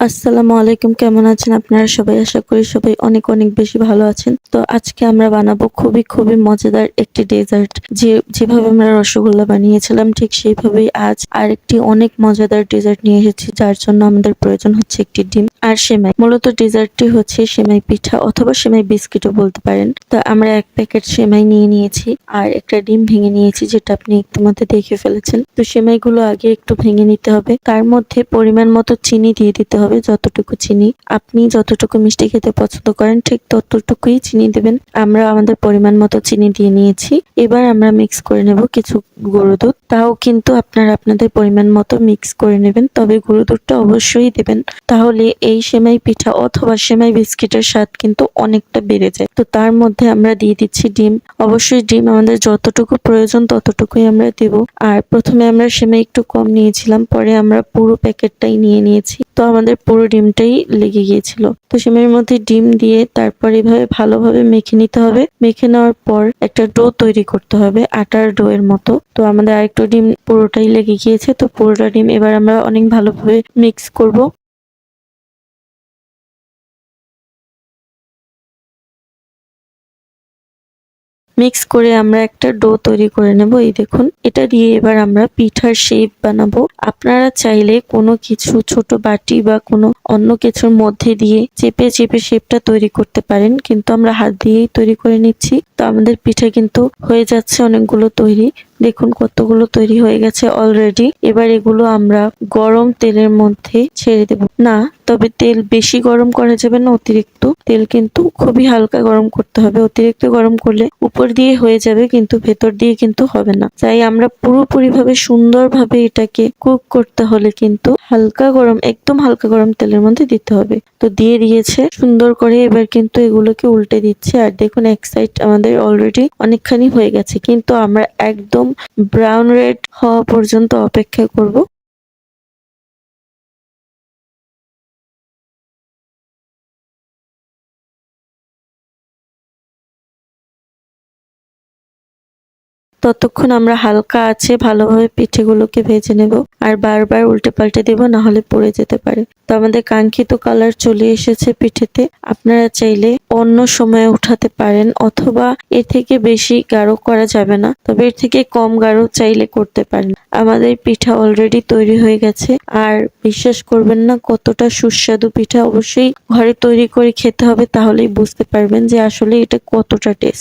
আসসালামু আলাইকুম, কেমন আছেন আপনারা সবাই? আশা করি সবাই অনেক অনেক বেশি ভালো আছেন। তো আজকে আমরা বানাবো খুবই খুবই মজাদার একটি ডেজার্ট যে, যেভাবে আমরা রসগোল্লা বানিয়েছিলাম, ঠিক সেইভাবেই আজ আরেকটি অনেক মজাদার ডেজার্ট নিয়ে এসেছি, যার জন্য আমাদের প্রয়োজন হচ্ছে একটি ডিম। আর সেমাই। মূলত ডেজার্টটি হচ্ছে সেমাই পিঠা অথবা সেমাই বিস্কিটও বলতে পারেন। তো আমরা এক প্যাকেট সেমাই নিয়ে নিয়েছি আর একটা ডিম ভেঙে নিয়েছি যেটা আপনি ইতিমধ্যে দেখে ফেলেছেন। তো সেমাইগুলো আগে একটু ভেঙে নিতে হবে। তার মধ্যে পরিমাণ মতো চিনি দিয়ে দিতে হবে, যতটুকু চিনি। আপনি যতটুকু মিষ্টি খেতে পছন্দ করেন, ঠিক ততটুকুই চিনি দেবেন। আমরা আমাদের পরিমাণ মতো চিনি দিয়ে নিয়েছি। এবার আমরা মিক্স করে নেব কিছু গরু দুধ। তাও কিন্তু আপনারা আপনাদের পরিমাণ মতো মিক্স করে নেবেন, তবে গরু দুধটা অবশ্যই দেবেন। তাহলে এই সেমাই পিঠা অথবা সেমাই বিস্কিটের স্বাদ কিন্তু অনেকটা বেড়ে যায়। তো তার মধ্যে আমরা দিয়ে দিচ্ছি ডিম। অবশ্যই ডিম আমাদের যতটুকু প্রয়োজন ততটুকুই আমরা দেব। আর প্রথমে আমরা সেমাই একটু কম নিয়েছিলাম, পরে আমরা পুরো প্যাকেটটাই নিয়ে নিয়েছি। তো আমাদের পুরো ডিমটাই লেগে গিয়েছিল। তো সেমাইয়ের মধ্যে ডিম দিয়ে তারপর এভাবে ভালোভাবে মেখে নিতে হবে। মেখে নেওয়ার পর একটা ডো তৈরি করতে হবে, আটার ডো এর মতো। তো আমাদের আরেকটু ডিম পুরোটাই লেগে গিয়েছে। তো পুরোটা ডিম এবার আমরা অনেক ভালোভাবে মিক্স করব। মিক্স করে আমরা একটা ডো তৈরি করে নেব। এই দেখুন, এটা দিয়ে এবার আমরা পিঠার শেপ বানাবো। আপনারা চাইলে কোনো কিছু ছোট বাটি বা কোনো অন্য কিছুর মধ্যে দিয়ে চেপে চেপে শেপটা তৈরি করতে পারেন, কিন্তু আমরা হাত দিয়েই তৈরি করে নিচ্ছি। তো আমাদের পিঠা কিন্তু হয়ে যাচ্ছে অনেকগুলো তৈরি। দেখুন কতগুলো তৈরি হয়ে গেছে অলরেডি এবার এগুলো আমরা গরম তেলের মধ্যে ছেড়ে দেব। না, তবে তেল বেশি গরম করা যাবে না, অতিরিক্ত। তেল কিন্তু খুবই হালকা গরম করতে হবে। অতিরিক্ত গরম করলে উপর দিয়ে হয়ে যাবে, কিন্তু ভেতর দিয়ে কিন্তু হবে না। তাই আমরা পুরোপুরি ভাবে সুন্দরভাবে এটাকে কুক করতে হলে কিন্তু হালকা গরম, একদম হালকা গরম তেলের মধ্যে দিতে হবে। তো দিয়ে দিয়েছে, সুন্দর করে এবার কিন্তু এগুলোকে উল্টে দিচ্ছে। আর দেখুন, এক সাইড আমাদের অলরেডি অনেকখানি হয়ে গেছে। কিন্তু আমরা একদম ব্রাউন রেড হওয়া পর্যন্ত অপেক্ষা করব। ততক্ষণ আমরা হালকা আছে, ভালোভাবে পিঠেগুলোকে ভেজে নেব আর বারবার উল্টে পাল্টে দেব না হলে পড়ে যেতে পারে। তো আমাদের কাঙ্ক্ষিত কালার চলে এসেছে পিঠেতে। আপনারা চাইলে অন্য সময়ে উঠাতে পারেন অথবা এর থেকে বেশি গাঢ় করা যাবে না। তবে এর থেকে কম গাঢ় চাইলে করতে পারেন। আমাদের পিঠা অলরেডি তৈরি হয়ে গেছে। আর বিশ্বাস করবেন না, কতটা সুস্বাদু পিঠা অবশ্যই ঘরে তৈরি করে খেতে হবে, তাহলেই বুঝতে পারবেন যে আসলে এটা কতটা টেস্ট